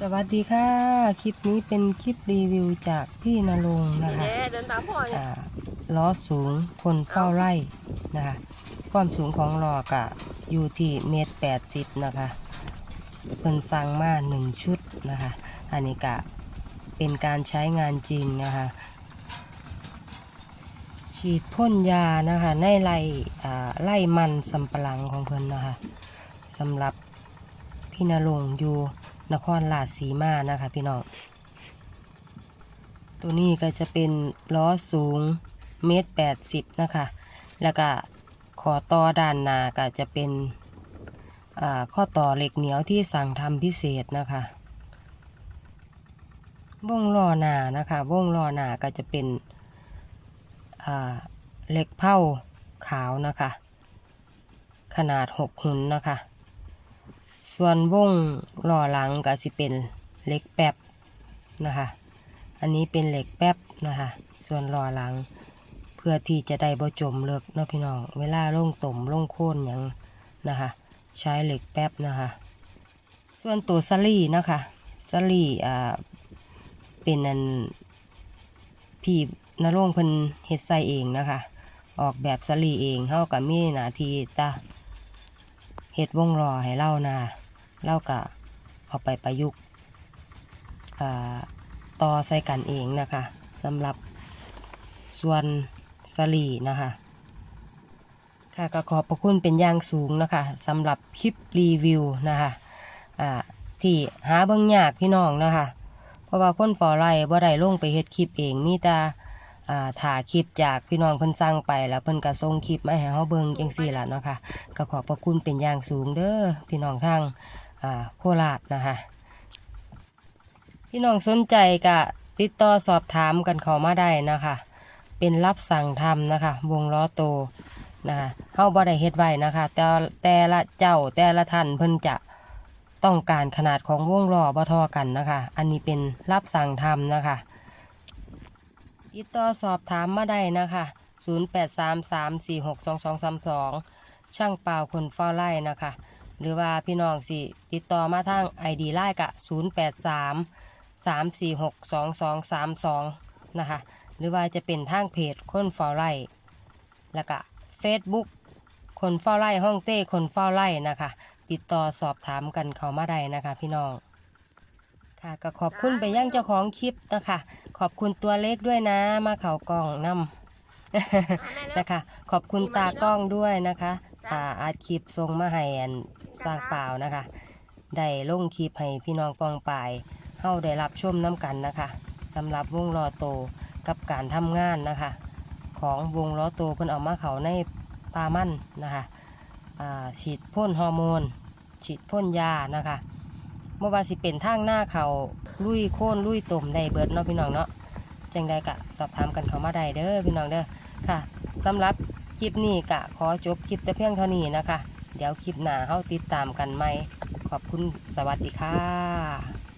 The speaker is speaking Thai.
สวัสดีค่ะ คลิปนี้เป็นคลิปรีวิวจากพี่นรงค์นะคะนี่เดินตามพ่อเนี่ยอ่าล้อสูงทนเฝ้าไร่นะคะความสูงของล้อกะอยู่ที่เมตรแปดสิบนะคะเพิ่นสั่งมาหนึ่งชุดนะคะ อันนี้กะเป็นการใช้งานจริงนะคะฉีดพ่นยานะคะในไร่อ่าไร่มันสำปะหลังของเพิ่นนะคะสำหรับพี่นรงค์อยู่ นครราชสีมานะคะพี่น้อง ตัวนี้ก็จะเป็นล้อสูงเมตรแปดสิบนะคะ แล้วก็ขอต่อด้านหน้าก็จะเป็นข้อต่อเหล็กเหนียวที่สั่งทำพิเศษนะคะวงล้อหน้านะคะวงล้อหน้าก็จะเป็นเหล็กเผาขาวนะคะ ขนาดหกหุ่นนะคะ ส่วนวงล้อหลังก็สิเป็นเหล็กแป๊บนะคะ อันนี้เป็นเหล็กแป๊บนะคะ ส่วนล้อหลัง เพื่อที่จะได้บ่จมเลิกเนาะพี่น้อง เวลาล่งต่มล่งโค่นหยังนะคะ ใช้เหล็กแป๊บนะคะ ส่วนตัวสลี่นะคะสลี่อ่าเป็นอันพี่นรงเพิ่นเฮ็ดใส่เองนะคะ ออกแบบสลี่เองเฮากับมีหน้าที่ตาเฮ็ดวงล้อให้เล่านะ เล่าก็เอาไปประยุกต์อ่าต่อใส่กันเองนะคะสำหรับส่วนสลีนะคะค่ะก็ขอบพระคุณเป็นอย่างสูงนะคะสำหรับคลิปรีวิวนะคะที่หาเบิ่งยากพี่น้องนะคะเพราะว่าคนฟอไลบ่ได้ลงไปเฮ็ดคลิปเองมีแต่อ่าถ่าคลิปจากพี่น้องเพิ่นสั่งไปแล้วเพิ่นก็ส่งคลิปมาให้เฮาเบิ่งจังซี่ล่ะเนาะคะก็ขอบพระคุณเป็นอย่างสูงเด้อพี่น้องทาง โคราชนะคะ พี่น้องสนใจก็ติดต่อสอบถามกันเขามาได้นะคะ เป็นรับสั่งทำนะคะ วงล้อโตนะคะเฮาบ่ได้เฮ็ดไว้นะคะ แต่แต่ละเจ้าแต่ละท่านเพิ่นจะต้องการขนาดของวงล้อบ่ทอกันนะคะ อันนี้เป็นรับสั่งทำนะคะ ติดต่อสอบถามมาได้นะคะ 0833462232 ช่างเปล่าคนเฝ้าไร่นะคะ หรือว่าพี่น้องสิ ติดต่อมาทาง ID ไล่กะ 083 346 2232 นะคะ หรือว่าจะเป็นทางเพจคนเฝ้าไร่แล้วก็ Facebook คนเฝ้าไร่ห้องเต้คนเฝ้าไร่นะคะ ติดต่อสอบถามกันเขามาได้นะคะพี่น้องค่ะก็ขอบคุณไปยังเจ้าของคลิปนะคะ ขอบคุณตัวเล็กด้วยนะ มาเขากล่องนำนะคะ ขอบคุณตากล้องด้วยนะคะ อ่าอาคลิปทรงมาให้อันสร้างเปล่านะคะ ได้ลงคลิปให้พี่น้องปองปายเฮาได้รับชมน้ำกันนะคะสำหรับวงล้อโตกับการทำงานนะคะ ของวงล้อโตเพิ่นเอามาเขาในปลามั่นนะคะอาฉีดพ่นฮอร์โมน ฉีดพ่นยานะคะเมื่อว่าสิเป็นทางหน้าเขาลุยโค่นลุยต่มได้เบิดเนาะพี่น้องเนาะจังใดกะสอบถามกันเขามาได้เด้อพี่น้องเด้อค่ะสำหรับ คลิปนี้กะขอจบคลิปแต่เพียงเท่านี้นะคะ เดี๋ยวคลิปหน้าเข้าติดตามกันใหม่ขอบคุณสวัสดีค่ะ